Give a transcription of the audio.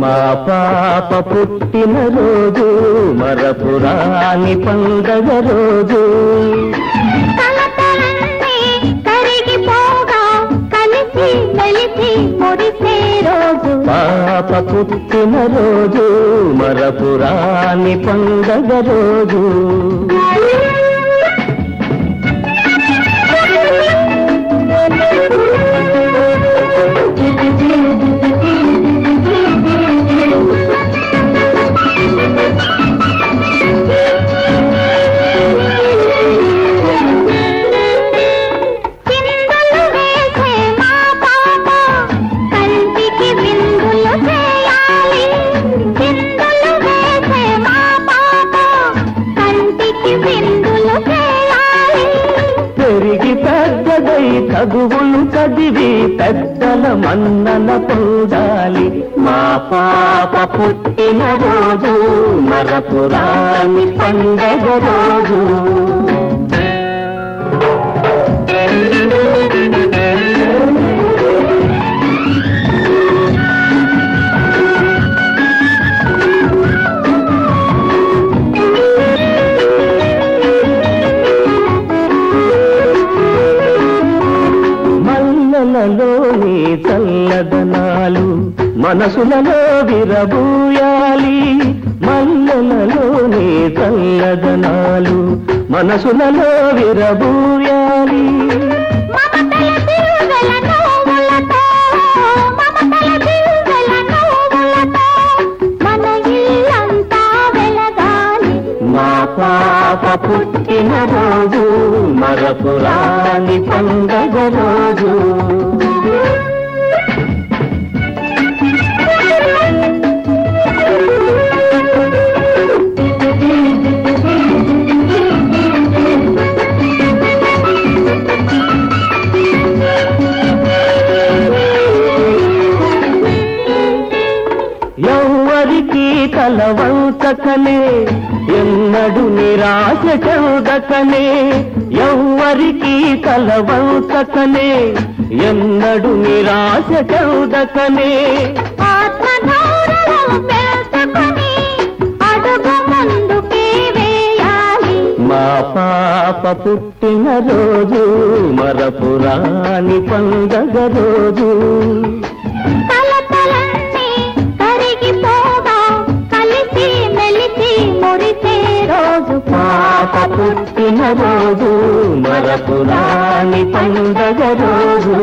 మా పాప పుట్టిన రోజు మరపురాని పండగ రోజు. పాప పుట్టిన రోజు పురాణి పండగ రోజు చదువులు చదివి పెద్దల మన్నన పొందాలి. మా పాప పుట్టిన రోజు మరపురాని పండగ రోజు. చల్లదనాలు మనసులలో విరబూయాలి మల్లలలోని చల్లదనాలు మనసులలో విరబూయాలి. పాప పుట్టిన రోజు మరపురాని పండగ రోజు. ఎవ్వరికి తల వంచకనే ఎన్నడు నిరాశ చెందకనే ఎవ్వరికి తల వంచకనే ఎన్నడు నిరాశ చెందకనే. మా పాప పుట్టిన రోజు మరపురాని పండగ రోజు. రోజు మరపురాని పండగ రోజు.